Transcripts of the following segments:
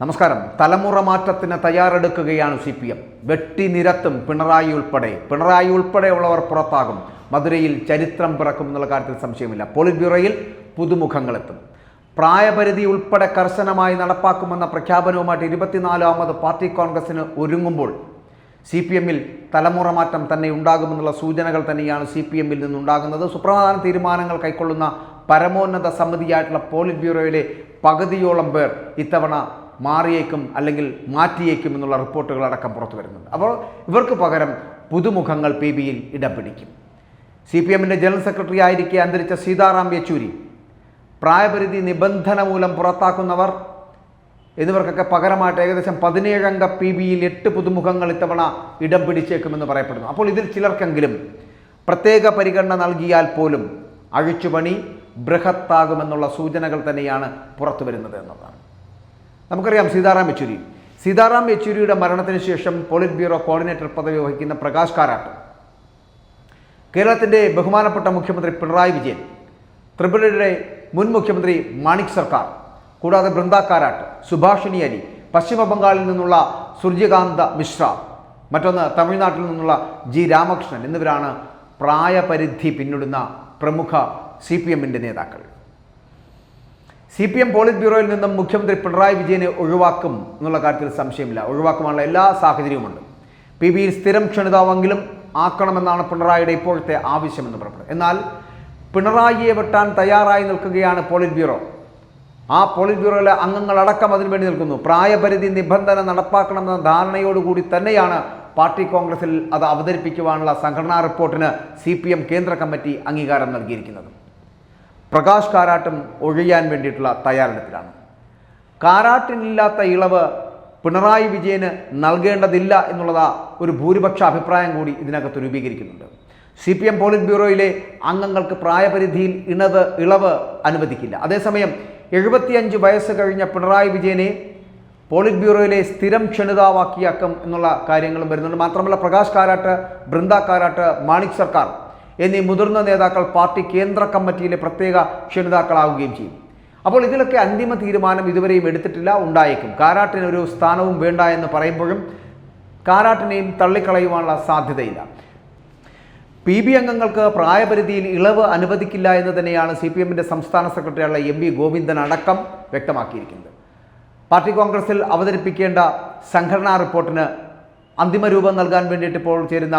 നമസ്കാരം. തലമുറ മാറ്റത്തിന് തയ്യാറെടുക്കുകയാണ് സി പി എം വെട്ടി നിരത്തും പിണറായി ഉൾപ്പെടെ. പിണറായി ഉൾപ്പെടെയുള്ളവർ പുറത്താകും. മധുരയിൽ ചരിത്രം പിറക്കും എന്നുള്ള കാര്യത്തിൽ സംശയമില്ല. പോളിറ്റ് ബ്യൂറോയിൽ പുതുമുഖങ്ങളെത്തും. പ്രായപരിധി ഉൾപ്പെടെ കർശനമായി നടപ്പാക്കുമെന്ന പ്രഖ്യാപനവുമായിട്ട് ഇരുപത്തിനാലാമത് പാർട്ടി കോൺഗ്രസിന് ഒരുങ്ങുമ്പോൾ സി പി എമ്മിൽ തലമുറ മാറ്റം തന്നെ ഉണ്ടാകുമെന്നുള്ള സൂചനകൾ തന്നെയാണ് സി പി എമ്മിൽ നിന്നുണ്ടാകുന്നത്. സുപ്രധാന തീരുമാനങ്ങൾ കൈക്കൊള്ളുന്ന പരമോന്നത സമിതിയായിട്ടുള്ള പോളിറ്റ് ബ്യൂറോയിലെ പകുതിയോളം പേർ ഇത്തവണ മാറിയേക്കും അല്ലെങ്കിൽ മാറ്റിയേക്കും എന്നുള്ള റിപ്പോർട്ടുകൾ അടക്കം പുറത്തു വരുന്നുണ്ട്. അപ്പോൾ ഇവർക്ക് പകരം പുതുമുഖങ്ങൾ പി ബിയിൽ ഇടം പിടിക്കും. സി പി എമ്മിന്റെ ജനറൽ സെക്രട്ടറി ആയിരിക്കെ അന്തരിച്ച സീതാറാം യെച്ചൂരി പ്രായപരിധി നിബന്ധന മൂലം പുറത്താക്കുന്നവർ എന്നിവർക്കൊക്കെ പകരമായിട്ട് ഏകദേശം പതിനേഴംഗ പി ബിയിൽ എട്ട് പുതുമുഖങ്ങൾ ഇത്തവണ ഇടം പിടിച്ചേക്കുമെന്ന് പറയപ്പെടുന്നു. അപ്പോൾ ഇതിൽ ചിലർക്കെങ്കിലും പ്രത്യേക പരിഗണന നൽകിയാൽ പോലും അഴിച്ചുപണി ബൃഹത്താകുമെന്നുള്ള സൂചനകൾ തന്നെയാണ് പുറത്തു വരുന്നത് എന്നതാണ്. നമുക്കറിയാം സീതാറാം യെച്ചൂരി. സീതാറാം യെച്ചൂരിയുടെ മരണത്തിന് ശേഷം പോളിറ്റ് ബ്യൂറോ കോർഡിനേറ്റർ പദവി വഹിക്കുന്ന പ്രകാശ് കാരാട്ട് കേരളത്തിന്റെ ബഹുമാനപ്പെട്ട മുഖ്യമന്ത്രി പിണറായി വിജയൻ ത്രിപുരയുടെ മുൻ മുഖ്യമന്ത്രി മാണിക് സർക്കാർ കൂടാതെ ബൃന്ദ കാരാട്ട് സുഭാഷിണി അലി പശ്ചിമ ബംഗാളിൽ നിന്നുള്ള സൂര്യകാന്ത മിശ്ര മറ്റൊന്ന് തമിഴ്നാട്ടിൽ നിന്നുള്ള ജി രാമകൃഷ്ണൻ എന്നിവരാണ് പ്രായപരിധി പിന്നിടുന്ന പ്രമുഖ സി പി എമ്മിന്റെ നേതാക്കൾ. സി പി എം പോളിറ്റ് ബ്യൂറോയിൽ നിന്നും മുഖ്യമന്ത്രി പിണറായി വിജയനെ ഒഴിവാക്കും എന്നുള്ള കാര്യത്തിൽ സംശയമില്ല. ഒഴിവാക്കുവാനുള്ള എല്ലാ സാഹചര്യവുമുണ്ട്. പി ബിയിൽ സ്ഥിരം ക്ഷണിതാവെങ്കിലും ആക്കണമെന്നാണ് പിണറായിയുടെ ഇപ്പോഴത്തെ ആവശ്യമെന്ന് പുറപ്പെടുന്നത്. എന്നാൽ പിണറായിയെ വെട്ടാൻ തയ്യാറായി നിൽക്കുകയാണ് പോളിറ്റ് ബ്യൂറോ. ആ പോളിറ്റ് ബ്യൂറോയിലെ അംഗങ്ങളടക്കം അതിനുവേണ്ടി നിൽക്കുന്നു. പ്രായപരിധി നിബന്ധന നടപ്പാക്കണമെന്ന ധാരണയോടുകൂടി തന്നെയാണ് പാർട്ടി കോൺഗ്രസിൽ അത് അവതരിപ്പിക്കുവാനുള്ള സംഘടനാ റിപ്പോർട്ടിന് സി കേന്ദ്ര കമ്മിറ്റി അംഗീകാരം നൽകിയിരിക്കുന്നത്. പ്രകാശ് കാരാട്ടും ഒഴിയാൻ വേണ്ടിയിട്ടുള്ള തയ്യാറെടുപ്പിലാണ്. കാരാട്ടിനില്ലാത്ത ഇളവ് പിണറായി വിജയന് നൽകേണ്ടതില്ല എന്നുള്ളതാ ഒരു ഭൂരിപക്ഷ അഭിപ്രായം കൂടി ഇതിനകത്ത് രൂപീകരിക്കുന്നുണ്ട്. സി പി എം പോളിറ്റ് ബ്യൂറോയിലെ അംഗങ്ങൾക്ക് പ്രായപരിധിയിൽ ഇണവ് ഇളവ് അനുവദിക്കില്ല. അതേസമയം എഴുപത്തിയഞ്ച് വയസ്സ് കഴിഞ്ഞ പിണറായി വിജയനെ പോളിറ്റ് ബ്യൂറോയിലെ സ്ഥിരം ക്ഷണിതാവാക്കിയാക്കും എന്നുള്ള കാര്യങ്ങളും വരുന്നുണ്ട്. മാത്രമല്ല പ്രകാശ് കാരാട്ട് ബൃന്ദ കാരാട്ട് മാണിക് സർക്കാർ എന്നീ മുതിർന്ന നേതാക്കൾ പാർട്ടി കേന്ദ്ര കമ്മിറ്റിയിലെ പ്രത്യേക ക്ഷണിതാക്കളാവുകയും ചെയ്യും. അപ്പോൾ ഇതിലൊക്കെ അന്തിമ തീരുമാനം ഇതുവരെയും എടുത്തിട്ടില്ല ഉണ്ടായേക്കും. കാരാട്ടിന് ഒരു സ്ഥാനവും വേണ്ട എന്ന് പറയുമ്പോഴും കാരാട്ടിനെയും തള്ളിക്കളയുവാനുള്ള സാധ്യതയില്ല. പി ബി അംഗങ്ങൾക്ക് പ്രായപരിധിയിൽ ഇളവ് അനുവദിക്കില്ല എന്ന് തന്നെയാണ് സി പി എമ്മിന്റെ സംസ്ഥാന സെക്രട്ടറിയുള്ള എം വി ഗോവിന്ദൻ അടക്കം വ്യക്തമാക്കിയിരിക്കുന്നത്. പാർട്ടി കോൺഗ്രസിൽ അവതരിപ്പിക്കേണ്ട സംഘടനാ റിപ്പോർട്ടിന് അന്തിമ രൂപം നൽകാൻ വേണ്ടിയിട്ട് ഇപ്പോൾ ചേരുന്ന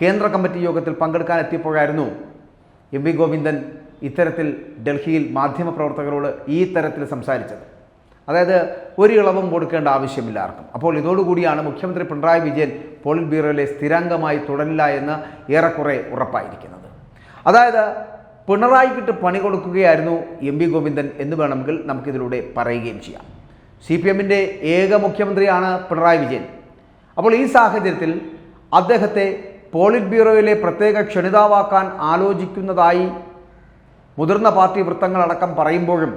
കേന്ദ്ര കമ്മിറ്റി യോഗത്തിൽ പങ്കെടുക്കാൻ എത്തിയപ്പോഴായിരുന്നു എം വി ഗോവിന്ദൻ ഇത്തരത്തിൽ ഡൽഹിയിൽ മാധ്യമപ്രവർത്തകരോട് ഈ തരത്തിൽ സംസാരിച്ചത്. അതായത് ഒരു ഇളവും കൊടുക്കേണ്ട ആവശ്യമില്ല ആർക്കും. അപ്പോൾ ഇതോടുകൂടിയാണ് മുഖ്യമന്ത്രി പിണറായി വിജയൻ പോളിറ്റ് ബ്യൂറോയിലെ സ്ഥിരാംഗമായി തുടരില്ല എന്ന് ഏറെക്കുറെ ഉറപ്പായിരിക്കുന്നത്. അതായത് പിണറായി പിണറായിക്കിട്ട് പണി കൊടുക്കുകയായിരുന്നു എം വി ഗോവിന്ദൻ എന്ന് വേണമെങ്കിൽ നമുക്കിതിലൂടെ പറയുകയും ചെയ്യാം. സി പി എമ്മിന്റെ ഏക മുഖ്യമന്ത്രിയാണ് പിണറായി വിജയൻ. അപ്പോൾ ഈ സാഹചര്യത്തിൽ അദ്ദേഹത്തെ പോളിറ്റ് ബ്യൂറോയിലെ പ്രത്യേക ക്ഷണിതാവാക്കാൻ ആലോചിക്കുന്നതായി മുതിർന്ന പാർട്ടി വൃത്തങ്ങളടക്കം പറയുമ്പോഴും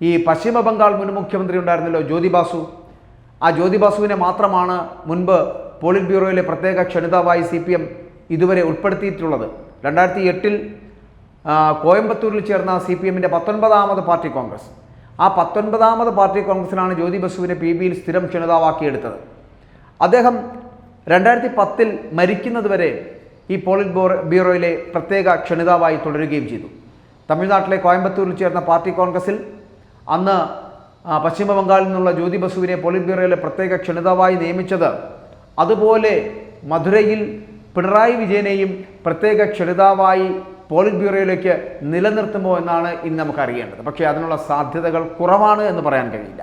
ഈ പശ്ചിമ ബംഗാൾ മുൻ മുഖ്യമന്ത്രി ഉണ്ടായിരുന്നല്ലോ ജ്യോതിബാസു ആ ജ്യോതിബാസുവിനെ മാത്രമാണ് മുൻപ് പോളിറ്റ് ബ്യൂറോയിലെ പ്രത്യേക ക്ഷണിതാവായി സി പി എം ഇതുവരെ ഉൾപ്പെടുത്തിയിട്ടുള്ളത്. രണ്ടായിരത്തി എട്ടിൽ കോയമ്പത്തൂരിൽ ചേർന്ന സി പി എമ്മിന്റെ പത്തൊൻപതാമത് പാർട്ടി കോൺഗ്രസ്. ആ പത്തൊൻപതാമത് പാർട്ടി കോൺഗ്രസിനാണ് ജ്യോതി ബസുവിനെ പി ബിയിൽ സ്ഥിരം ക്ഷണിതാവാക്കിയെടുത്തത്. അദ്ദേഹം രണ്ടായിരത്തി പത്തിൽ മരിക്കുന്നതുവരെ ഈ പോളിറ്റ് ബ്യൂറോയിലെ പ്രത്യേക ക്ഷണിതാവായി തുടരുകയും ചെയ്തു. തമിഴ്നാട്ടിലെ കോയമ്പത്തൂരിൽ ചേർന്ന പാർട്ടി കോൺഗ്രസിൽ അന്ന് പശ്ചിമ ബംഗാളിൽ നിന്നുള്ള ജ്യോതി ബസുവിനെ പോളിറ്റ് ബ്യൂറോയിലെ പ്രത്യേക ക്ഷണിതാവായി നിയമിച്ചത് അതുപോലെ മധുരയിൽ പിണറായി വിജയനെയും പ്രത്യേക ക്ഷണിതാവായി പോളിറ്റ് ബ്യൂറോയിലേക്ക് നിലനിർത്തുമോ എന്നാണ് ഇന്ന് നമുക്കറിയേണ്ടത്. പക്ഷേ അതിനുള്ള സാധ്യതകൾ കുറവാണ് എന്ന് പറയാൻ കഴിയില്ല.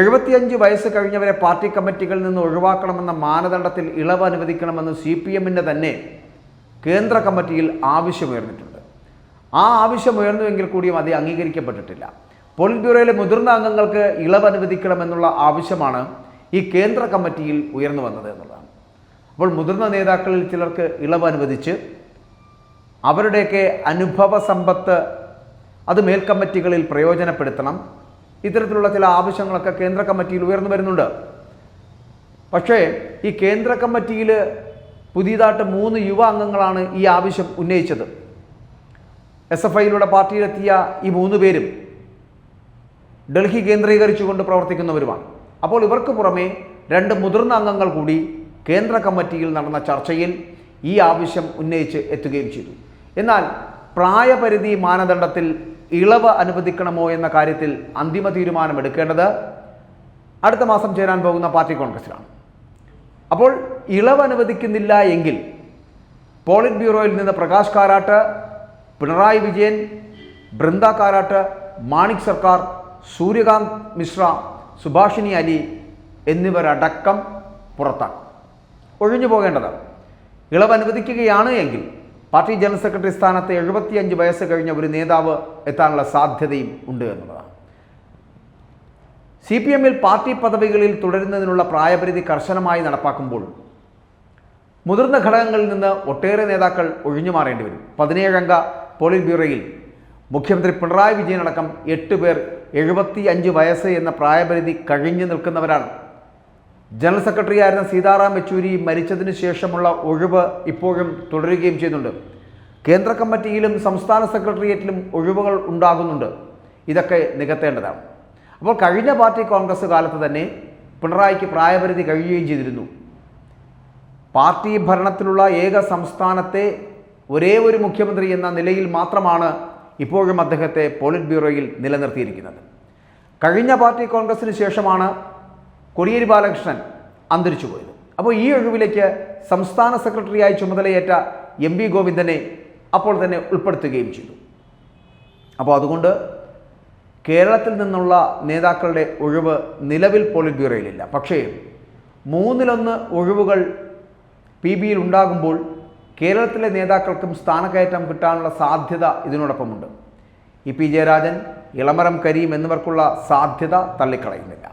എഴുപത്തിയഞ്ച് വയസ്സ് കഴിഞ്ഞവരെ പാർട്ടി കമ്മിറ്റികളിൽ നിന്ന് ഒഴിവാക്കണമെന്ന മാനദണ്ഡത്തിൽ ഇളവ് അനുവദിക്കണമെന്ന് സി പി എമ്മിന്റെ തന്നെ കേന്ദ്ര കമ്മിറ്റിയിൽ ആവശ്യമുയർന്നിട്ടുണ്ട്. ആ ആവശ്യമുയർന്നുവെങ്കിൽ കൂടിയും അത് അംഗീകരിക്കപ്പെട്ടിട്ടില്ല. പോളിറ്റ് ബ്യൂറോയിലെ മുതിർന്ന അംഗങ്ങൾക്ക് ഇളവ് അനുവദിക്കണമെന്നുള്ള ആവശ്യമാണ് ഈ കേന്ദ്ര കമ്മിറ്റിയിൽ ഉയർന്നു വന്നത് എന്നുള്ളതാണ്. അപ്പോൾ മുതിർന്ന നേതാക്കളിൽ ചിലർക്ക് ഇളവ് അനുവദിച്ച് അവരുടെയൊക്കെ അനുഭവ സമ്പത്ത് അത് മേൽക്കമ്മിറ്റികളിൽ പ്രയോജനപ്പെടുത്തണം. ഇത്തരത്തിലുള്ള ചില ആവശ്യങ്ങളൊക്കെ കേന്ദ്ര കമ്മിറ്റിയിൽ ഉയർന്നു വരുന്നുണ്ട്. പക്ഷേ ഈ കേന്ദ്ര കമ്മിറ്റിയിൽ പുതിയതായിട്ട് മൂന്ന് യുവ അംഗങ്ങളാണ് ഈ ആവശ്യം ഉന്നയിച്ചത്. എസ് എഫ് ഐയിലൂടെ പാർട്ടിയിലെത്തിയ ഈ മൂന്ന് പേരും ഡൽഹി കേന്ദ്രീകരിച്ചുകൊണ്ട് പ്രവർത്തിക്കുന്നവരുമാണ്. അപ്പോൾ ഇവർക്ക് പുറമേ രണ്ട് മുതിർന്ന അംഗങ്ങൾ കൂടി കേന്ദ്ര കമ്മിറ്റിയിൽ നടന്ന ചർച്ചയിൽ ഈ ആവശ്യം ഉന്നയിച്ച് എത്തുകയും ചെയ്തു. എന്നാൽ പ്രായപരിധി മാനദണ്ഡത്തിൽ ഇളവ് അനുവദിക്കണമോ എന്ന കാര്യത്തിൽ അന്തിമ തീരുമാനം എടുക്കേണ്ടത് അടുത്ത മാസം ചേരാൻ പോകുന്ന പാർട്ടി കോൺഗ്രസിലാണ്. അപ്പോൾ ഇളവ് അനുവദിക്കുന്നില്ല എങ്കിൽ പോളിറ്റ് ബ്യൂറോയിൽ നിന്ന് പ്രകാശ് കാരാട്ട് പിണറായി വിജയൻ ബൃന്ദ കാരാട്ട് മാണിക് സർക്കാർ സൂര്യകാന്ത് മിശ്ര സുഭാഷിണി അലി എന്നിവരടക്കം പുറത്താണ് ഒഴിഞ്ഞു പോകേണ്ടതാണ്. ഇളവ് അനുവദിക്കുകയാണ് എങ്കിൽ പാർട്ടി ജനറൽ സെക്രട്ടറി സ്ഥാനത്ത് എഴുപത്തിയഞ്ച് വയസ്സ് കഴിഞ്ഞ ഒരു നേതാവ് എത്താനുള്ള സാധ്യതയും ഉണ്ട് എന്നുള്ളതാണ്. സി പി എമ്മിൽ പാർട്ടി പദവികളിൽ തുടരുന്നതിനുള്ള പ്രായപരിധി കർശനമായി നടപ്പാക്കുമ്പോൾ മുതിർന്ന ഘടകങ്ങളിൽ നിന്ന് ഒട്ടേറെ നേതാക്കൾ ഒഴിഞ്ഞു മാറേണ്ടി വരും. പതിനേഴംഗ പോളിറ്റ് ബ്യൂറോയിൽ മുഖ്യമന്ത്രി പിണറായി വിജയൻ അടക്കം എട്ട് പേർ എഴുപത്തി അഞ്ച് വയസ്സ് എന്ന പ്രായപരിധി കഴിഞ്ഞു നിൽക്കുന്നവരാണ് ജനറൽ സെക്രട്ടറി ആയിരുന്ന സീതാറാം യെച്ചൂരി മരിച്ചതിന് ശേഷമുള്ള ഒഴിവ് ഇപ്പോഴും തുടരുകയും ചെയ്യുന്നുണ്ട്. കേന്ദ്ര കമ്മിറ്റിയിലും സംസ്ഥാന സെക്രട്ടേറിയറ്റിലും ഒഴിവുകൾ ഉണ്ടാകുന്നുണ്ട്. ഇതൊക്കെ നികത്തേണ്ടതാണ്. അപ്പോൾ കഴിഞ്ഞ പാർട്ടി കോൺഗ്രസ് കാലത്ത് തന്നെ പിണറായിക്ക് പ്രായപരിധി കഴിയുകയും ചെയ്തിരുന്നു. പാർട്ടി ഭരണത്തിലുള്ള ഏക സംസ്ഥാനത്തെ ഒരേ ഒരു മുഖ്യമന്ത്രി എന്ന നിലയിൽ മാത്രമാണ് ഇപ്പോഴും അദ്ദേഹത്തെ പോളിറ്റ് ബ്യൂറോയിൽ നിലനിർത്തിയിരിക്കുന്നത്. കഴിഞ്ഞ പാർട്ടി കോൺഗ്രസിന് ശേഷമാണ് കോടിയേരി ബാലകൃഷ്ണൻ അന്തരിച്ചു പോയത്. അപ്പോൾ ഈ ഒഴിവിലേക്ക് സംസ്ഥാന സെക്രട്ടറിയായി ചുമതലയേറ്റ എം വി ഗോവിന്ദനെ അപ്പോൾ തന്നെ ഉൾപ്പെടുത്തുകയും ചെയ്തു. അപ്പോൾ അതുകൊണ്ട് കേരളത്തിൽ നിന്നുള്ള നേതാക്കളുടെ ഒഴിവ് നിലവിൽ പോളിറ്റ് ബ്യൂറോയിലില്ല. പക്ഷേ മൂന്നിലൊന്ന് ഒഴിവുകൾ പി ബിയിൽ ഉണ്ടാകുമ്പോൾ കേരളത്തിലെ നേതാക്കൾക്കും സ്ഥാനക്കയറ്റം കിട്ടാനുള്ള സാധ്യത ഇതിനോടൊപ്പമുണ്ട്. ഇ പി ജയരാജൻ ഇളമരം കരീം എന്നിവർക്കുള്ള സാധ്യത തള്ളിക്കളയുന്നില്ല.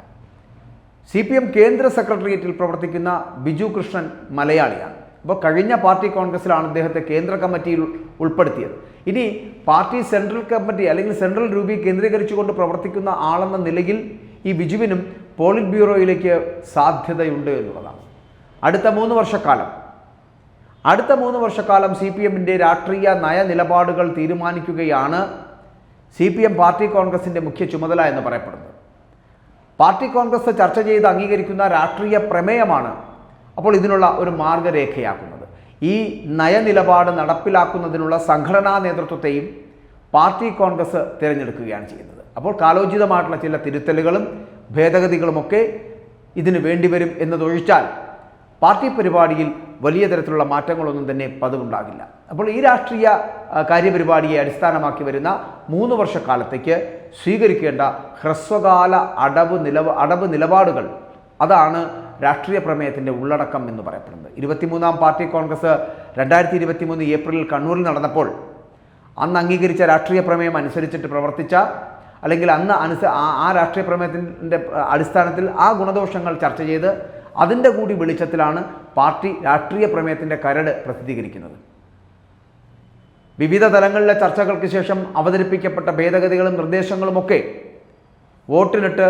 സി പി എം കേന്ദ്ര സെക്രട്ടേറിയറ്റിൽ പ്രവർത്തിക്കുന്ന ബിജു കൃഷ്ണൻ മലയാളിയാണ്. അപ്പോൾ കഴിഞ്ഞ പാർട്ടി കോൺഗ്രസിലാണ് അദ്ദേഹത്തെ കേന്ദ്ര കമ്മിറ്റിയിൽ ഉൾപ്പെടുത്തിയത്. ഇനി പാർട്ടി സെൻട്രൽ കമ്മിറ്റി അല്ലെങ്കിൽ സെൻട്രൽ രൂപീ കേന്ദ്രീകരിച്ചുകൊണ്ട് പ്രവർത്തിക്കുന്ന ആളെന്ന നിലയിൽ ഈ ബിജുവിനും പോളിറ്റ് ബ്യൂറോയിലേക്ക് സാധ്യതയുണ്ട് എന്നുള്ളതാണ്. അടുത്ത മൂന്ന് വർഷക്കാലം. അടുത്ത മൂന്ന് വർഷക്കാലം സി പി എമ്മിന്റെ രാഷ്ട്രീയ നയ നിലപാടുകൾ തീരുമാനിക്കുകയാണ് സി പി എം പാർട്ടി കോൺഗ്രസിന്റെ മുഖ്യ ചുമതല എന്ന് പറയപ്പെടുന്നത്. പാർട്ടി കോൺഗ്രസ് ചർച്ച ചെയ്ത് അംഗീകരിക്കുന്ന രാഷ്ട്രീയ പ്രമേയമാണ് അപ്പോൾ ഇതിനുള്ള ഒരു മാർഗരേഖയാക്കുന്നത് ഈ നയനിലപാട് നടപ്പിലാക്കുന്നതിനുള്ള സംഘടനാ നേതൃത്വത്തെയും പാർട്ടി കോൺഗ്രസ് തിരഞ്ഞെടുക്കുകയാണ് ചെയ്യുന്നത്. അപ്പോൾ കാലോചിതമായിട്ടുള്ള ചില തിരുത്തലുകളും ഭേദഗതികളുമൊക്കെ ഇതിന് വേണ്ടിവരും എന്നതൊഴിച്ചാൽ പാർട്ടി പരിപാടിയിൽ വലിയ തരത്തിലുള്ള മാറ്റങ്ങളൊന്നും തന്നെ പതിവുണ്ടാകില്ല. അപ്പോൾ ഈ രാഷ്ട്രീയ കാര്യപരിപാടിയെ അടിസ്ഥാനമാക്കി വരുന്ന മൂന്ന് വർഷക്കാലത്തേക്ക് സ്വീകരിക്കേണ്ട ഹ്രസ്വകാല അടവ് നിലവ അടവ് നിലപാടുകൾ അതാണ് രാഷ്ട്രീയ പ്രമേയത്തിന്റെ ഉള്ളടക്കം എന്ന് പറയപ്പെടുന്നത്. ഇരുപത്തിമൂന്നാം പാർട്ടി കോൺഗ്രസ് രണ്ടായിരത്തി ഇരുപത്തി മൂന്ന് ഏപ്രിലിൽ കണ്ണൂരിൽ നടന്നപ്പോൾ അന്ന് അംഗീകരിച്ച രാഷ്ട്രീയ പ്രമേയം അനുസരിച്ചിട്ട് പ്രവർത്തിച്ച അല്ലെങ്കിൽ അന്ന് അനുസ ആ- രാഷ്ട്രീയ പ്രമേയത്തിന്റെ അടിസ്ഥാനത്തിൽ ആ ഗുണദോഷങ്ങൾ ചർച്ച ചെയ്ത് അതിന്റെ കൂടി വെളിച്ചത്തിലാണ് പാർട്ടി രാഷ്ട്രീയ പ്രമേയത്തിന്റെ കരട് പ്രസിദ്ധീകരിക്കുന്നത്. വിവിധ തലങ്ങളിലെ ചർച്ചകൾക്ക് ശേഷം അവതരിപ്പിക്കപ്പെട്ട ഭേദഗതികളും നിർദ്ദേശങ്ങളുമൊക്കെ വോട്ടിനിട്ട്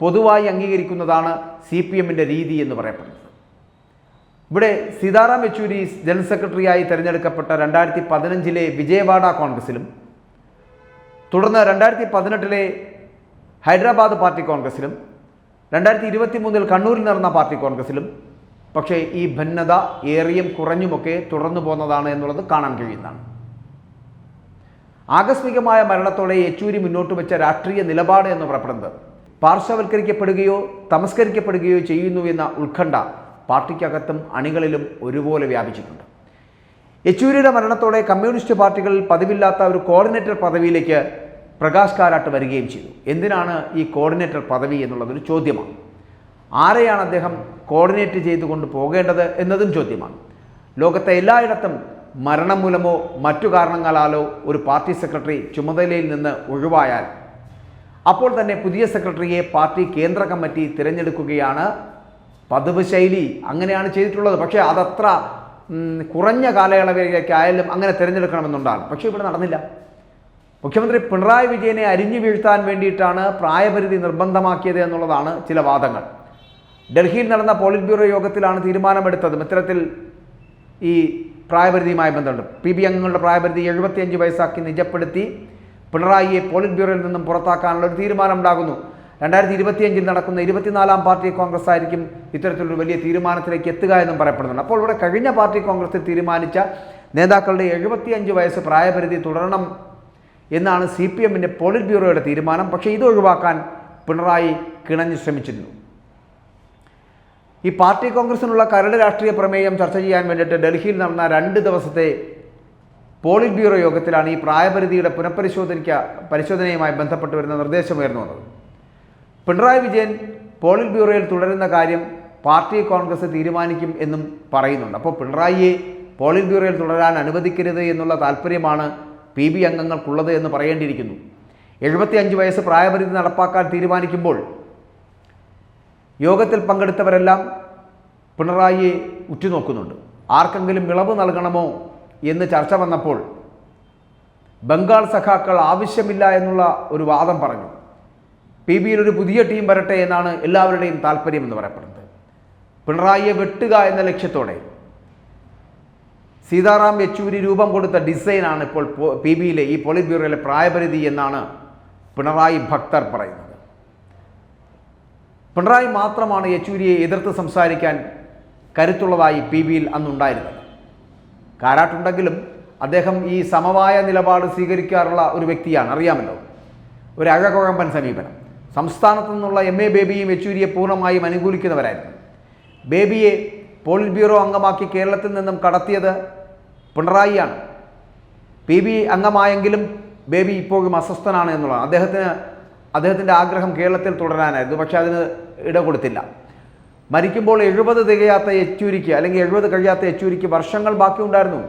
പൊതുവായി അംഗീകരിക്കുന്നതാണ് സി പി എമ്മിന്റെ രീതി എന്ന് പറയപ്പെടുന്നത്. ഇവിടെ സീതാറാം യെച്ചൂരി ജനറൽ സെക്രട്ടറിയായി തിരഞ്ഞെടുക്കപ്പെട്ട രണ്ടായിരത്തി പതിനഞ്ചിലെ വിജയവാഡ കോൺഗ്രസിലും തുടർന്ന് രണ്ടായിരത്തി പതിനെട്ടിലെ ഹൈദരാബാദ് പാർട്ടി കോൺഗ്രസിലും രണ്ടായിരത്തി ഇരുപത്തി മൂന്നിൽ കണ്ണൂരിൽ നടന്ന പാർട്ടി കോൺഗ്രസിലും പക്ഷേ ഈ ഭിന്നത ഏറിയും കുറഞ്ഞുമൊക്കെ തുടർന്നു പോന്നതാണ് എന്നുള്ളത് കാണാൻ കഴിയുന്നതാണ്. ആകസ്മികമായ മരണത്തോടെ യെച്ചൂരി മുന്നോട്ട് വെച്ച രാഷ്ട്രീയ നിലപാട് എന്ന് പറയപ്പെടുന്നത് പാർശ്വവൽക്കരിക്കപ്പെടുകയോ തമസ്കരിക്കപ്പെടുകയോ ചെയ്യുന്നു എന്ന ഉത്കണ്ഠ പാർട്ടിക്കകത്തും അണികളിലും ഒരുപോലെ വ്യാപിച്ചിട്ടുണ്ട്. യെച്ചൂരിയുടെ മരണത്തോടെ കമ്മ്യൂണിസ്റ്റ് പാർട്ടികളിൽ പതിവില്ലാത്ത ഒരു കോർഡിനേറ്റർ പദവിയിലേക്ക് പ്രകാശ് കാരാട്ട് വരികയും ചെയ്തു. എന്തിനാണ് ഈ കോർഡിനേറ്റർ പദവി എന്നുള്ളതൊരു ചോദ്യമാണ്. ആരെയാണ് അദ്ദേഹം കോർഡിനേറ്റ് ചെയ്തുകൊണ്ട് പോകേണ്ടത് എന്നതും ചോദ്യമാണ്. ലോകത്തെ എല്ലായിടത്തും മരണം മൂലമോ മറ്റു കാരണങ്ങളാലോ ഒരു പാർട്ടി സെക്രട്ടറി ചുമതലയിൽ നിന്ന് ഒഴിവായാൽ അപ്പോൾ തന്നെ പുതിയ സെക്രട്ടറിയെ പാർട്ടി കേന്ദ്ര കമ്മിറ്റി തിരഞ്ഞെടുക്കുകയാണ് പതിവ് ശൈലി. അങ്ങനെയാണ് ചെയ്തിട്ടുള്ളത്. പക്ഷേ അതത്ര കുറഞ്ഞ കാലയളവിലേക്കായാലും അങ്ങനെ തിരഞ്ഞെടുക്കണമെന്നുണ്ടാണ് പക്ഷേ ഇവിടെ നടന്നില്ല. മുഖ്യമന്ത്രി പിണറായി വിജയനെ അരിഞ്ഞു വീഴ്ത്താൻ വേണ്ടിയിട്ടാണ് പ്രായപരിധി നിർബന്ധമാക്കിയത് എന്നുള്ളതാണ് ചില വാദങ്ങൾ. ഡൽഹിയിൽ നടന്ന പോളിറ്റ് ബ്യൂറോ യോഗത്തിലാണ് തീരുമാനമെടുത്തതും ഇത്തരത്തിൽ ഈ പ്രായപരിധിയുമായി ബന്ധമുണ്ട്. പി ബി അംഗങ്ങളുടെ പ്രായപരിധി എഴുപത്തിയഞ്ച് വയസ്സാക്കി നിജപ്പെടുത്തി പിണറായിയെ പോളിറ്റ് ബ്യൂറോയിൽ നിന്നും പുറത്താക്കാനുള്ള ഒരു തീരുമാനം ഉണ്ടാകുന്നു രണ്ടായിരത്തി ഇരുപത്തിയഞ്ചിൽ നടക്കുന്ന ഇരുപത്തിനാലാം പാർട്ടി കോൺഗ്രസ് ആയിരിക്കും ഇത്തരത്തിലൊരു വലിയ തീരുമാനത്തിലേക്ക് എത്തുക എന്നും പറയപ്പെടുന്നുണ്ട്. അപ്പോൾ ഇവിടെ കഴിഞ്ഞ പാർട്ടി കോൺഗ്രസിൽ തീരുമാനിച്ച നേതാക്കളുടെ എഴുപത്തിയഞ്ച് വയസ്സ് പ്രായപരിധി തുടരണം എന്നാണ് സി പി എമ്മിന്റെ പോളിറ്റ് ബ്യൂറോയുടെ തീരുമാനം. പക്ഷേ ഇത് ഒഴിവാക്കാൻ പിണറായി കിണഞ്ഞു ശ്രമിച്ചിരുന്നു. ഈ പാർട്ടി കോൺഗ്രസിനുള്ള കരട് രാഷ്ട്രീയ പ്രമേയം ചർച്ച ചെയ്യാൻ വേണ്ടിയിട്ട് ഡൽഹിയിൽ നടന്ന രണ്ട് ദിവസത്തെ പോളിറ്റ് ബ്യൂറോ യോഗത്തിലാണ് ഈ പ്രായപരിധിയുടെ പുനഃപരിശോധനയ്ക്ക് പരിശോധനയുമായി ബന്ധപ്പെട്ട് വരുന്ന നിർദ്ദേശം ഉയർന്നു വന്നത്. പിണറായി വിജയൻ പോളിറ്റ് ബ്യൂറോയിൽ തുടരുന്ന കാര്യം പാർട്ടി കോൺഗ്രസ് തീരുമാനിക്കും എന്നും പറയുന്നുണ്ട്. അപ്പോൾ പിണറായിയെ പോളിറ്റ് ബ്യൂറോയിൽ തുടരാൻ അനുവദിക്കരുത് എന്നുള്ള താല്പര്യമാണ് പി ബി അംഗങ്ങൾക്കുള്ളത് എന്ന് പറയേണ്ടിയിരിക്കുന്നു. എഴുപത്തിയഞ്ച് വയസ്സ് പ്രായപരിധി നടപ്പാക്കാൻ തീരുമാനിക്കുമ്പോൾ യോഗത്തിൽ പങ്കെടുത്തവരെല്ലാം പിണറായിയെ ഉറ്റുനോക്കുന്നുണ്ട്. ആർക്കെങ്കിലും ഇളവ് നൽകണമോ എന്ന് ചർച്ച വന്നപ്പോൾ ബംഗാൾ സഖാക്കൾ ആവശ്യമില്ല എന്നുള്ള ഒരു വാദം പറഞ്ഞു. പി ബിയിൽ ഒരു പുതിയ ടീം വരട്ടെ എന്നാണ് എല്ലാവരുടെയും താല്പര്യമെന്ന് പറയപ്പെടുന്നത്. പിണറായിയെ വെട്ടുക എന്ന ലക്ഷ്യത്തോടെ സീതാറാം യെച്ചൂരി രൂപം കൊടുത്ത ഡിസൈനാണ് ഇപ്പോൾ പി ബിയിലെ ഈ പോളിറ്റ് ബ്യൂറോയിലെ പ്രായപരിധി എന്നാണ് പിണറായി ഭക്തർ പറയുന്നത്. പിണറായി മാത്രമാണ് യെച്ചൂരിയെ എതിർത്ത് സംസാരിക്കാൻ കരുത്തുള്ളതായി പി ബിയിൽ അന്നുണ്ടായിരുന്നത്. കാരാട്ടുണ്ടെങ്കിലും അദ്ദേഹം ഈ സമവായ നിലപാട് സ്വീകരിക്കാറുള്ള ഒരു വ്യക്തിയാണ്. അറിയാമല്ലോ ഒരു അഴകുഴമ്പൻ സമീപനം. സംസ്ഥാനത്തു നിന്നുള്ള എം എ ബേബിയും യെച്ചൂരിയെ പൂർണമായും അനുകൂലിക്കുന്നവരായിരുന്നു. ബേബിയെ പോളിറ്റ് ബ്യൂറോ അംഗമാക്കി കേരളത്തിൽ നിന്നും കടത്തിയത് പിണറായിയാണ്. പി ബി അംഗമായെങ്കിലും ബേബി ഇപ്പോഴും അസ്വസ്ഥനാണ് എന്നുള്ളത് അദ്ദേഹത്തിന് അദ്ദേഹത്തിന്റെ ആഗ്രഹം കേരളത്തിൽ തുടരാനായിരുന്നു പക്ഷേ അതിന് ഇട കൊടുത്തില്ല മരിക്കുമ്പോൾ എഴുപത് തികയാത്ത യെച്ചൂരിക്ക് അല്ലെങ്കിൽ എഴുപത് കഴിയാത്ത യെച്ചൂരിക്ക് വർഷങ്ങൾ ബാക്കിയുണ്ടായിരുന്നു.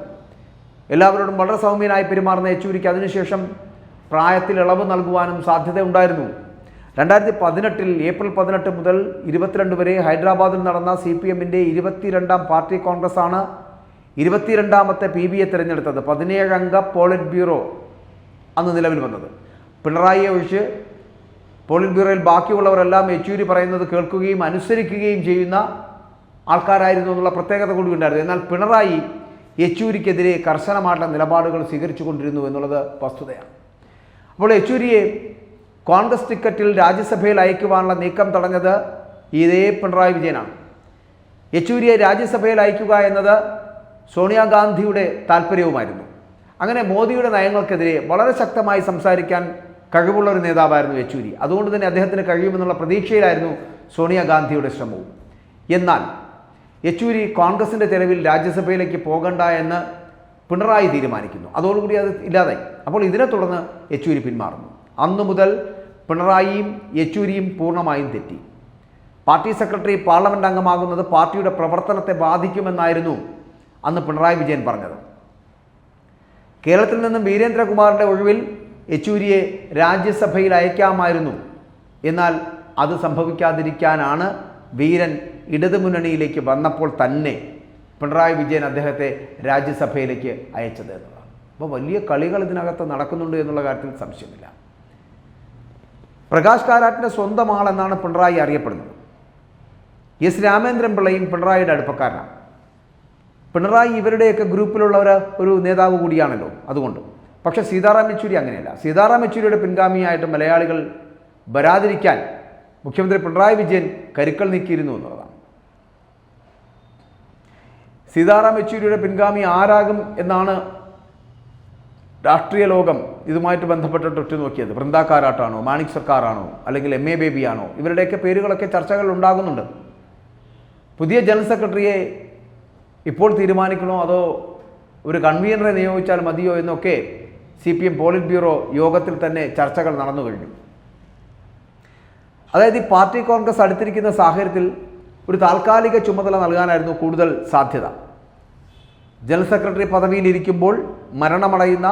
എല്ലാവരോടും വളരെ സൗമ്യനായി പെരുമാറുന്ന യെച്ചൂരിക്ക് അതിനുശേഷം പ്രായത്തിൽ ഇളവ് നൽകുവാനും സാധ്യതയുണ്ടായിരുന്നു. രണ്ടായിരത്തി പതിനെട്ടിൽ ഏപ്രിൽ പതിനെട്ട് മുതൽ ഇരുപത്തിരണ്ട് വരെ ഹൈദരാബാദിൽ നടന്ന സി പി എമ്മിന്റെ ഇരുപത്തിരണ്ടാം പാർട്ടി കോൺഗ്രസ് ആണ് ഇരുപത്തിരണ്ടാമത്തെ പി ബിയെ തിരഞ്ഞെടുത്തത് പതിനേഴംഗ പോളിറ്റ് ബ്യൂറോ അന്ന് നിലവിൽ വന്നത്. പിണറായിയെ ഒഴിച്ച് പോളിറ്റ് ബ്യൂറോയിൽ ബാക്കിയുള്ളവരെല്ലാം യെച്ചൂരി പറയുന്നത് കേൾക്കുകയും അനുസരിക്കുകയും ചെയ്യുന്ന ആൾക്കാരായിരുന്നു എന്നുള്ള പ്രത്യേകത കൂടി ഉണ്ടായിരുന്നു. എന്നാൽ പിണറായി യെച്ചൂരിക്കെതിരെ കർശനമായിട്ടുള്ള നിലപാടുകൾ സ്വീകരിച്ചു കൊണ്ടിരുന്നു എന്നുള്ളത് വസ്തുതയാണ്. അപ്പോൾ യെച്ചൂരിയെ കോൺഗ്രസ് ടിക്കറ്റിൽ രാജ്യസഭയിൽ അയക്കുവാനുള്ള നീക്കം തടഞ്ഞത് ഇതേ പിണറായി വിജയനാണ്. യെച്ചൂരിയെ രാജ്യസഭയിൽ അയക്കുക എന്നത് സോണിയാഗാന്ധിയുടെ താല്പര്യവുമായിരുന്നു. അങ്ങനെ മോദിയുടെ നയങ്ങൾക്കെതിരെ വളരെ ശക്തമായി സംസാരിക്കാൻ കഴിവുള്ള ഒരു നേതാവായിരുന്നു യെച്ചൂരി. അതുകൊണ്ട് തന്നെ അദ്ദേഹത്തിന് കഴിയുമെന്നുള്ള പ്രതീക്ഷയിലായിരുന്നു സോണിയാഗാന്ധിയുടെ ശ്രമവും. എന്നാൽ യെച്ചൂരി കോൺഗ്രസിന്റെ തെരവിൽ രാജ്യസഭയിലേക്ക് പോകണ്ട എന്ന് പിണറായി തീരുമാനിക്കുന്നു. അതോടുകൂടി അത് ഇല്ലാതായി. അപ്പോൾ ഇതിനെ തുടർന്ന് യെച്ചൂരി പിന്മാറുന്നു. അന്നു മുതൽ പിണറായിയും യെച്ചൂരിയും പൂർണമായും തെറ്റി. പാർട്ടി സെക്രട്ടറി പാർലമെന്റ് അംഗമാകുന്നത് പാർട്ടിയുടെ പ്രവർത്തനത്തെ ബാധിക്കുമെന്നായിരുന്നു അന്ന് പിണറായി വിജയൻ പറഞ്ഞത്. കേരളത്തിൽ നിന്നും വീരേന്ദ്രകുമാറിന്റെ ഒഴിവിൽ യെച്ചൂരിയെ രാജ്യസഭയിൽ അയക്കാമായിരുന്നു. എന്നാൽ അത് സംഭവിക്കാതിരിക്കാനാണ് വീരൻ ഇടതുമുന്നണിയിലേക്ക് വന്നപ്പോൾ തന്നെ പിണറായി വിജയൻ അദ്ദേഹത്തെ രാജ്യസഭയിലേക്ക് അയച്ചത് എന്നുള്ളതാണ് അപ്പോൾ വലിയ കളികൾ ഇതിനകത്ത് നടക്കുന്നുണ്ട് എന്നുള്ള കാര്യത്തിൽ സംശയമില്ല. പ്രകാശ് കാരാട്ടിന്റെ സ്വന്തം ആളെന്നാണ് പിണറായി അറിയപ്പെടുന്നത്. എസ് രാമേന്ദ്രൻ പിള്ളയും പിണറായിയുടെ അടുപ്പക്കാരനാണ്. പിണറായി ഇവരുടെയൊക്കെ ഗ്രൂപ്പിലുള്ളവർ ഒരു നേതാവ് കൂടിയാണല്ലോ അതുകൊണ്ട്. പക്ഷേ സീതാറാം യെച്ചൂരി അങ്ങനെയല്ല. സീതാറാം യെച്ചൂരിയുടെ പിൻഗാമിയായിട്ട് മലയാളികൾ വരാതിരിക്കാൻ മുഖ്യമന്ത്രി പിണറായി വിജയൻ കരുക്കൾ നീക്കിയിരുന്നു എന്നുള്ളതാണ്. സീതാറാം യെച്ചൂരിയുടെ പിൻഗാമി ആരാകും എന്നാണ് രാഷ്ട്രീയ ലോകം ഇതുമായിട്ട് ബന്ധപ്പെട്ടിട്ട് ഉറ്റുനോക്കിയത് വൃന്ദാക്കാരാട്ടാണോ മാണിക് സർക്കാരാണോ അല്ലെങ്കിൽ എം എ ബേബിയാണോ ഇവരുടെയൊക്കെ പേരുകളൊക്കെ ചർച്ചകൾ ഉണ്ടാകുന്നുണ്ട്. പുതിയ ജനറൽ സെക്രട്ടറിയെ ഇപ്പോൾ തീരുമാനിക്കണോ അതോ ഒരു കൺവീനറെ നിയോഗിച്ചാൽ മതിയോ എന്നൊക്കെ C P M polit bureau യോഗത്തിൽ തന്നെ ചർച്ചകൾ നടന്നു കഴിഞ്ഞു. അതായത് ഈ പാർട്ടി കോൺഗ്രസ് അടുത്തിരിക്കുന്ന സാഹചര്യത്തിൽ ഒരു താൽക്കാലിക ചുമതല നൽകാനായിരുന്നു കൂടുതൽ സാധ്യത. ജനറൽ സെക്രട്ടറി പദവിയിലിരിക്കുമ്പോൾ മരണമടയുന്ന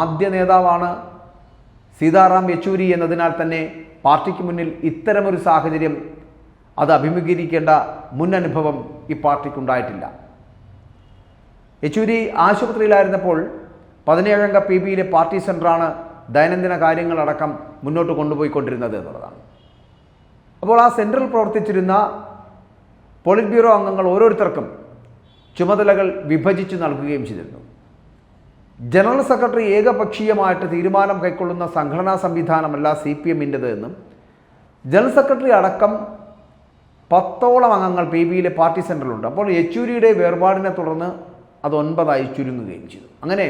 ആദ്യ നേതാവാണ് സീതാറാം യെച്ചൂരി എന്നതിനാൽ തന്നെ പാർട്ടിക്ക് മുന്നിൽ ഇത്തരമൊരു സാഹചര്യം അത് അഭിമുഖീകരിക്കേണ്ട മുൻ അനുഭവം ഈ പാർട്ടിക്കുണ്ടായിട്ടില്ല. യെച്ചൂരി ആശുപത്രിയിലായിരുന്നപ്പോൾ പതിനേഴംഗ പി ബിയിലെ പാർട്ടി സെന്ററാണ് ദൈനംദിന കാര്യങ്ങളടക്കം മുന്നോട്ട് കൊണ്ടുപോയിക്കൊണ്ടിരുന്നത് എന്നുള്ളതാണ്. അപ്പോൾ ആ സെന്ററിൽ പ്രവർത്തിച്ചിരുന്ന പോളിറ്റ് ബ്യൂറോ അംഗങ്ങൾ ഓരോരുത്തർക്കും ചുമതലകൾ വിഭജിച്ച് നൽകുകയും ചെയ്തിരുന്നു. ജനറൽ സെക്രട്ടറി ഏകപക്ഷീയമായിട്ട് തീരുമാനം കൈക്കൊള്ളുന്ന സംഘടനാ സംവിധാനമല്ല സി പി എമ്മിന്റെത് എന്നും ജനറൽ സെക്രട്ടറി അടക്കം പത്തോളം അംഗങ്ങൾ പി ബിയിലെ പാർട്ടി സെന്ററിലുണ്ട് അപ്പോൾ യെച്ചൂരിയുടെ വേർപാടിനെ തുടർന്ന് അത് ഒൻപതായി ചുരുങ്ങുകയും ചെയ്തു. അങ്ങനെ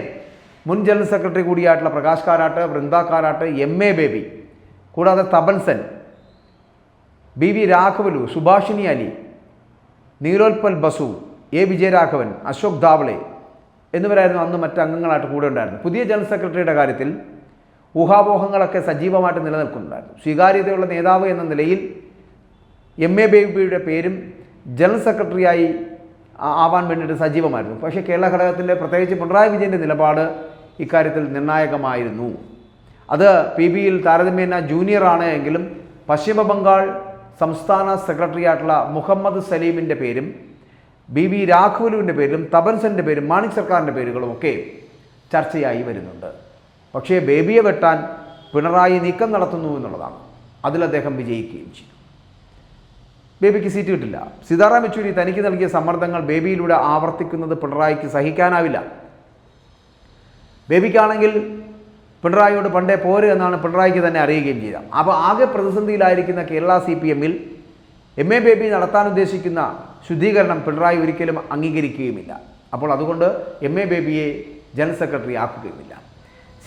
മുൻ ജനറൽ സെക്രട്ടറി കൂടിയായിട്ടുള്ള പ്രകാശ് കാരാട്ട് വൃന്ദ കാരാട്ട് എം എ ബേബി കൂടാതെ തപൻസൻ ബി വി രാഘവലു സുഭാഷിണി അലി നീരോൽപ്പൽ ബസു എ വിജയരാഘവൻ അശോക് ധാവളെ എന്നിവരായിരുന്നു അന്ന് മറ്റ് അംഗങ്ങളായിട്ട് കൂടെ ഉണ്ടായിരുന്നു പുതിയ ജനറൽ സെക്രട്ടറിയുടെ കാര്യത്തിൽ ഊഹാപോഹങ്ങളൊക്കെ സജീവമായിട്ട് നിലനിൽക്കുന്നുണ്ടായിരുന്നു. സ്വീകാര്യതയുള്ള നേതാവ് എന്ന നിലയിൽ എം എ ബേബിയുടെ പേരും ജനറൽ സെക്രട്ടറിയായി ആവാൻ വേണ്ടിയിട്ട് സജീവമായിരുന്നു. പക്ഷേ കേരള ഘടകത്തിന്റെ പ്രത്യേകിച്ച് പിണറായി വിജയന്റെ നിലപാട് ഇക്കാര്യത്തിൽ നിർണായകമായിരുന്നു. അത് പി ബിയിൽ താരതമ്യേന ജൂനിയറാണ് എങ്കിലും പശ്ചിമ ബംഗാൾ സംസ്ഥാന സെക്രട്ടറി ആയിട്ടുള്ള മുഹമ്മദ് സലീമിന്റെ പേരും ബി വി രാഘവലുവിന്റെ പേരും തപൻസന്റെ പേരും മാണിക് സർക്കാരിന്റെ പേരുകളുമൊക്കെ ചർച്ചയായി വരുന്നുണ്ട്. പക്ഷേ ബേബിയെ വെട്ടാൻ പിണറായി നീക്കം നടത്തുന്നു എന്നുള്ളതാണ്. അതിൽ അദ്ദേഹം വിജയിക്കുകയും ചെയ്തു. ബേബിക്ക് സീറ്റ് കിട്ടില്ല. സീതാറാം യെച്ചൂരി തനിക്ക് നൽകിയ സമ്മർദ്ദങ്ങൾ ബേബിയിലൂടെ ആവർത്തിക്കുന്നത് പിണറായിക്ക് സഹിക്കാനാവില്ല. ബേബിക്കാണെങ്കിൽ പിണറായിയോട് പണ്ടേ പോര് എന്നാണ് പിണറായിക്ക് തന്നെ അറിയുകയും ചെയ്തത് അപ്പോൾ ആകെ പ്രതിസന്ധിയിലായിരിക്കുന്ന കേരള സി പി എമ്മിൽ എം എ ബേബി നടത്താൻ ഉദ്ദേശിക്കുന്ന ശുദ്ധീകരണം പിണറായി ഒരിക്കലും അംഗീകരിക്കുകയുമില്ല. അപ്പോൾ അതുകൊണ്ട് എം എ ബേബിയെ ജനറൽ സെക്രട്ടറി ആക്കുകയുമില്ല.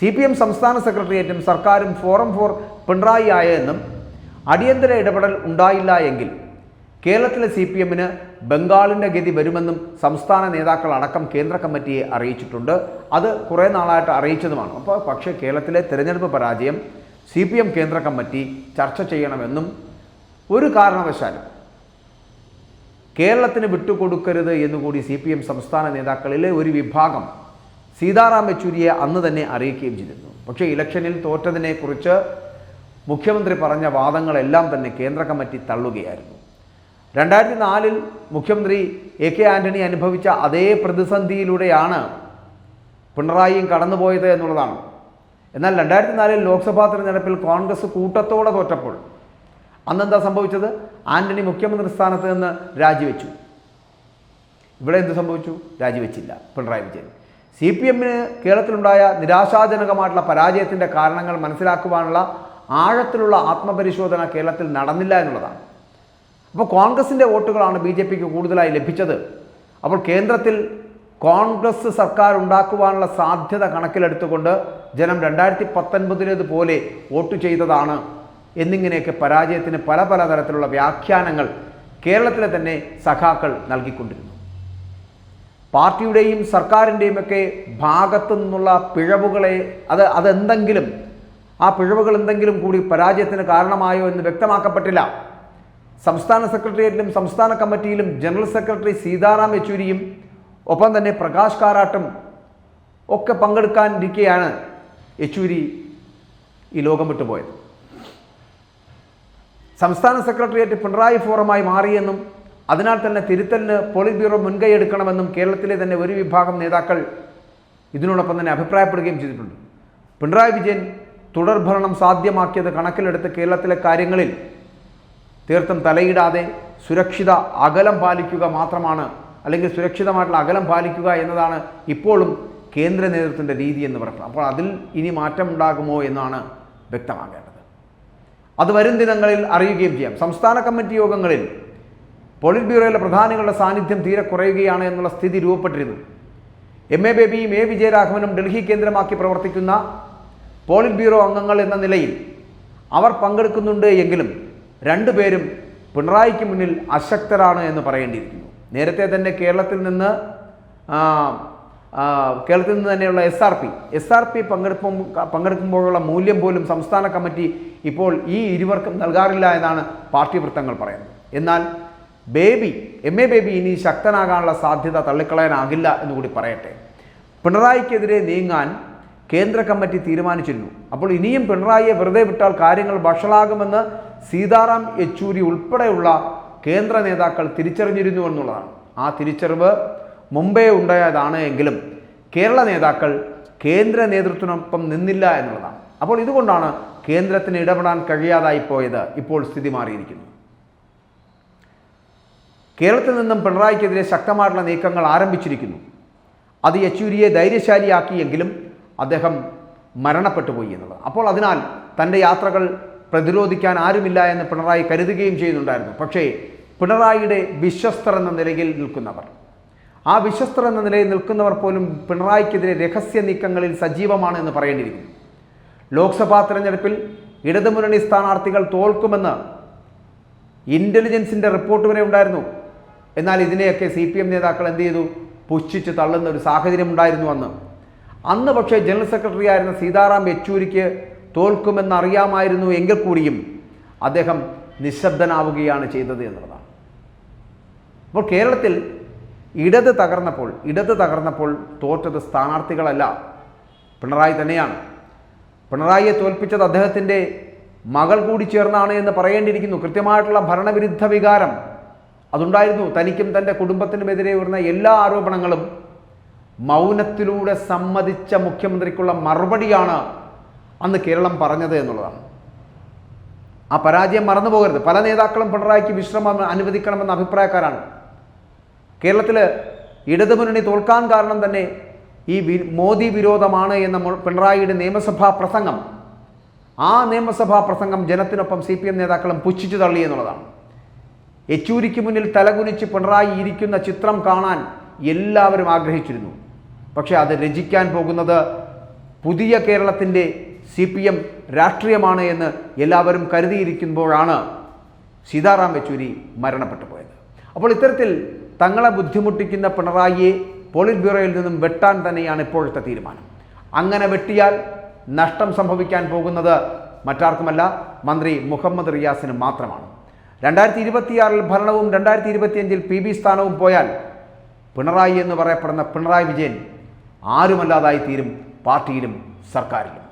സി പി എം സംസ്ഥാന സെക്രട്ടേറിയറ്റും സർക്കാരും ഫോറം ഫോർ പിണറായി ആയെന്നും അടിയന്തര ഇടപെടൽ ഉണ്ടായില്ല എങ്കിൽ കേരളത്തിലെ സി പി എമ്മിന് ബംഗാളിന്റെ ഗതി വരുമെന്നും സംസ്ഥാന നേതാക്കൾ അടക്കം കേന്ദ്ര കമ്മിറ്റിയെ അറിയിച്ചിട്ടുണ്ട്. അത് കുറേ നാളായിട്ട് അറിയിച്ചതുമാണ്. അപ്പോൾ പക്ഷേ കേരളത്തിലെ തിരഞ്ഞെടുപ്പ് പരാജയം സി പി എം കേന്ദ്ര കമ്മിറ്റി ചർച്ച ചെയ്യണമെന്നും ഒരു കാരണവശാലും കേരളത്തിന് വിട്ടുകൊടുക്കരുത് എന്നുകൂടി സി പി എം സംസ്ഥാന നേതാക്കളിലെ ഒരു വിഭാഗം സീതാറാം യെച്ചൂരിയെ അന്ന് തന്നെ അറിയിക്കുകയും ചെയ്തിരുന്നു. പക്ഷേ ഇലക്ഷനിൽ തോറ്റതിനെക്കുറിച്ച് മുഖ്യമന്ത്രി പറഞ്ഞ വാദങ്ങളെല്ലാം തന്നെ കേന്ദ്ര കമ്മിറ്റി തള്ളുകയായിരുന്നു. രണ്ടായിരത്തി നാലിൽ മുഖ്യമന്ത്രി എ കെ ആന്റണി അനുഭവിച്ച അതേ പ്രതിസന്ധിയിലൂടെയാണ് പിണറായിയും കടന്നുപോയത് എന്നുള്ളതാണ്. എന്നാൽ രണ്ടായിരത്തി നാലിൽ ലോക്സഭാ തെരഞ്ഞെടുപ്പിൽ കോൺഗ്രസ് കൂട്ടത്തോടെ തോറ്റപ്പോൾ അന്നെന്താ സംഭവിച്ചത്? ആന്റണി മുഖ്യമന്ത്രി സ്ഥാനത്ത് നിന്ന് രാജിവെച്ചു. ഇവിടെ എന്ത് സംഭവിച്ചു? രാജിവെച്ചില്ല പിണറായി വിജയൻ. സി പി എമ്മിന് കേരളത്തിലുണ്ടായ നിരാശാജനകമായിട്ടുള്ള പരാജയത്തിന്റെ കാരണങ്ങൾ മനസ്സിലാക്കുവാനുള്ള ആഴത്തിലുള്ള ആത്മപരിശോധന കേരളത്തിൽ നടന്നില്ല എന്നുള്ളതാണ്. അപ്പോൾ കോൺഗ്രസിന്റെ വോട്ടുകളാണ് ബി ജെ പിക്ക് കൂടുതലായി ലഭിച്ചത്. അപ്പോൾ കേന്ദ്രത്തിൽ കോൺഗ്രസ് സർക്കാർ ഉണ്ടാക്കുവാനുള്ള സാധ്യത കണക്കിലെടുത്തുകൊണ്ട് ജനം രണ്ടായിരത്തി പത്തൊൻപതിലേതുപോലെ വോട്ട് ചെയ്തതാണ് എന്നിങ്ങനെയൊക്കെ പരാജയത്തിന് പല പല തരത്തിലുള്ള വ്യാഖ്യാനങ്ങൾ കേരളത്തിലെ തന്നെ സഖാക്കൾ നൽകിക്കൊണ്ടിരുന്നു. പാർട്ടിയുടെയും സർക്കാരിന്റെയും ഒക്കെ ഭാഗത്തു നിന്നുള്ള പിഴവുകളെ അത് അതെന്തെങ്കിലും ആ പിഴവുകൾ എന്തെങ്കിലും കൂടി പരാജയത്തിന് കാരണമായോ എന്ന് വ്യക്തമാക്കപ്പെട്ടില്ല. സംസ്ഥാന സെക്രട്ടേറിയറ്റിലും സംസ്ഥാന കമ്മിറ്റിയിലും ജനറൽ സെക്രട്ടറി സീതാറാം യെച്ചൂരിയും ഒപ്പം തന്നെ പ്രകാശ് കാരാട്ടും ഒക്കെ പങ്കെടുക്കാനിരിക്കെയാണ് യെച്ചൂരി ഈ ലോകം വിട്ടുപോയത്. സംസ്ഥാന സെക്രട്ടേറിയറ്റ് പിണറായി ഫോറമായി മാറിയെന്നും അതിനാൽ തന്നെ തിരുത്തലിന് പോളിറ്റ് ബ്യൂറോ മുൻകൈ എടുക്കണമെന്നും കേരളത്തിലെ തന്നെ ഒരു വിഭാഗം നേതാക്കൾ ഇതിനോടൊപ്പം തന്നെ അഭിപ്രായപ്പെടുകയും ചെയ്തിട്ടുണ്ട്. പിണറായി വിജയൻ തുടർഭരണം സാധ്യമാക്കിയത് കണക്കിലെടുത്ത് കേരളത്തിലെ കാര്യങ്ങളിൽ തീർത്തും തലയിടാതെ സുരക്ഷിത അകലം പാലിക്കുക മാത്രമാണ് അല്ലെങ്കിൽ സുരക്ഷിതമായിട്ടുള്ള അകലം പാലിക്കുക എന്നതാണ് ഇപ്പോഴും കേന്ദ്ര നേതൃത്വത്തിന്റെ രീതി എന്ന് പറയുന്നത്. അപ്പോൾ അതിൽ ഇനി മാറ്റമുണ്ടാകുമോ എന്നാണ് വ്യക്തമാകേണ്ടത്. അത് വരും ദിനങ്ങളിൽ അറിയുകയും ചെയ്യാം. സംസ്ഥാന കമ്മിറ്റി യോഗങ്ങളിൽ പോളിറ്റ് ബ്യൂറോയിലെ പ്രധാനികളുടെ സാന്നിധ്യം തീരെ കുറയുകയാണ് എന്നുള്ള സ്ഥിതി രൂപപ്പെട്ടിരുന്നു. എം എ ബേബിയും എ വിജയരാഘവനും ഡൽഹി കേന്ദ്രമാക്കി പ്രവർത്തിക്കുന്ന പോളിറ്റ് ബ്യൂറോ അംഗങ്ങൾ എന്ന നിലയിൽ അവർ പങ്കെടുക്കുന്നുണ്ട് എങ്കിലും രണ്ടുപേരും പിണറായിക്ക് മുന്നിൽ അശക്തരാണ് എന്ന് പറയേണ്ടിയിരിക്കുന്നു. നേരത്തെ തന്നെ കേരളത്തിൽ നിന്ന് കേരളത്തിൽ നിന്ന് തന്നെയുള്ള S R P S R P പങ്കെടുപ്പം പങ്കെടുക്കുമ്പോഴുള്ള മൂല്യം പോലും സംസ്ഥാന കമ്മിറ്റി ഇപ്പോൾ ഈ ഇരുവർക്കും നൽകാറില്ല എന്നാണ് പാർട്ടി വൃത്തങ്ങൾ പറയുന്നത്. എന്നാൽ ബേബി എം എ ബേബി ഇനി ശക്തനാകാനുള്ള സാധ്യത തള്ളിക്കളയാനാകില്ല എന്നുകൂടി പറയട്ടെ. പിണറായിക്കെതിരെ നീങ്ങാൻ കേന്ദ്ര കമ്മിറ്റി തീരുമാനിച്ചിരുന്നു. അപ്പോൾ ഇനിയും പിണറായിയെ വെറുതെ വിട്ടാൽ കാര്യങ്ങൾ വഷളാകുമെന്ന് സീതാറാം യെച്ചൂരി ഉൾപ്പെടെയുള്ള കേന്ദ്ര നേതാക്കൾ തിരിച്ചറിഞ്ഞിരുന്നു എന്നുള്ളതാണ്. ആ തിരിച്ചറിവ് മുംബൈ ഉണ്ടായതാണ് എങ്കിലും കേരള നേതാക്കൾ കേന്ദ്ര നേതൃത്വത്തിനൊപ്പം നിന്നില്ല എന്നുള്ളതാണ്. അപ്പോൾ ഇതുകൊണ്ടാണ് കേന്ദ്രത്തിന് ഇടപെടാൻ കഴിയാതായി പോയത് ഇപ്പോൾ സ്ഥിതി മാറിയിരിക്കുന്നു. കേരളത്തിൽ നിന്നും പിണറായിക്കെതിരെ ശക്തമായിട്ടുള്ള നീക്കങ്ങൾ ആരംഭിച്ചിരിക്കുന്നു. അത് യെച്ചൂരിയെ ധൈര്യശാലിയാക്കിയെങ്കിലും അദ്ദേഹം മരണപ്പെട്ടു പോയി എന്നുള്ളത്. അപ്പോൾ അതിനാൽ തന്റെ യാത്രകൾ പ്രതിരോധിക്കാൻ ആരുമില്ല എന്ന് പിണറായി കരുതുകയും ചെയ്യുന്നുണ്ടായിരുന്നു. പക്ഷേ പിണറായിയുടെ വിശ്വസ്തർ എന്ന നിലയിൽ നിൽക്കുന്നവർ. ആ വിശ്വസ്തർ എന്ന നിലയിൽ നിൽക്കുന്നവർ പോലും പിണറായിക്കെതിരെ രഹസ്യ നീക്കങ്ങളിൽ സജീവമാണ് എന്ന് പറയേണ്ടിയിരിക്കുന്നു. ലോക്സഭാ തെരഞ്ഞെടുപ്പിൽ ഇടതുമുന്നണി സ്ഥാനാർത്ഥികൾ തോൽക്കുമെന്ന് ഇന്റലിജൻസിന്റെ റിപ്പോർട്ട് വരെ ഉണ്ടായിരുന്നു. എന്നാൽ ഇതിനെയൊക്കെ സി പി എം നേതാക്കൾ എന്ത് ചെയ്തു? പുച്ഛിച്ച് തള്ളുന്ന ഒരു സാഹചര്യം ഉണ്ടായിരുന്നു അന്ന്. അന്ന് പക്ഷേ ജനറൽ സെക്രട്ടറി ആയിരുന്ന സീതാറാം യെച്ചൂരിക്ക് തോൽക്കുമെന്ന് അറിയാമായിരുന്നു എങ്കിൽ കൂടിയും അദ്ദേഹം നിശബ്ദനാവുകയാണ് ചെയ്തത് എന്നുള്ളതാണ്. അപ്പോൾ കേരളത്തിൽ ഇടത് തകർന്നപ്പോൾ ഇടത് തകർന്നപ്പോൾ തോറ്റത് സ്ഥാനാർത്ഥികളല്ല പിണറായി തന്നെയാണ്. പിണറായിയെ തോൽപ്പിച്ചത് അദ്ദേഹത്തിന്റെ മകൾ കൂടി ചേർന്നാണ് എന്ന് പറയേണ്ടിയിരിക്കുന്നു. കൃത്യമായിട്ടുള്ള ഭരണവിരുദ്ധ വികാരം അതുണ്ടായിരുന്നു. തനിക്കും തന്റെ കുടുംബത്തിനുമെതിരെ വരുന്ന എല്ലാ ആരോപണങ്ങളും മൗനത്തിലൂടെ സമ്മതിച്ച മുഖ്യമന്ത്രിക്കുള്ള മറുപടിയാണ് അന്ന് കേരളം പറഞ്ഞത് എന്നുള്ളതാണ്. ആ പരാജയം മറന്നു പോകരുത്. പല നേതാക്കളും പിണറായിക്ക് വിശ്രമം അനുവദിക്കണമെന്ന അഭിപ്രായക്കാരാണ്. കേരളത്തിൽ ഇടതുമുന്നണി തോൽക്കാൻ കാരണം തന്നെ ഈ മോദി വിരോധമാണ് എന്ന പിണറായിയുടെ നിയമസഭാ പ്രസംഗം. ആ നിയമസഭാ പ്രസംഗം ജനത്തിനൊപ്പം സി പി എം നേതാക്കളും പുച്ഛിച്ചു തള്ളി എന്നുള്ളതാണ്. യെച്ചൂരിക്ക് മുന്നിൽ തലകുനിച്ച് പിണറായി ഇരിക്കുന്ന ചിത്രം കാണാൻ എല്ലാവരും ആഗ്രഹിച്ചിരുന്നു. പക്ഷേ അത് രചിക്കാൻ പോകുന്നത് പുതിയ കേരളത്തിന്റെ സി പി എം രാഷ്ട്രീയമാണ് എന്ന് എല്ലാവരും കരുതിയിരിക്കുമ്പോഴാണ് സീതാറാം യെച്ചൂരി മരണപ്പെട്ടു പോയത്. അപ്പോൾ ഇത്തരത്തിൽ തങ്ങളെ ബുദ്ധിമുട്ടിക്കുന്ന പിണറായിയെ പോളിറ്റ് ബ്യൂറോയിൽ നിന്നും വെട്ടാൻ തന്നെയാണ് ഇപ്പോഴത്തെ തീരുമാനം. അങ്ങനെ വെട്ടിയാൽ നഷ്ടം സംഭവിക്കാൻ പോകുന്നത് മറ്റാർക്കുമല്ല മന്ത്രി മുഹമ്മദ് റിയാസിന് മാത്രമാണ്. രണ്ടായിരത്തി ഇരുപത്തിയാറിൽ ഭരണവും രണ്ടായിരത്തി ഇരുപത്തിയഞ്ചിൽ പി ബി സ്ഥാനവും പോയാൽ പിണറായി എന്ന് പറയപ്പെടുന്ന പിണറായി വിജയൻ ആരുമല്ലാതായി തീരും പാർട്ടിയിലും സർക്കാരിലും.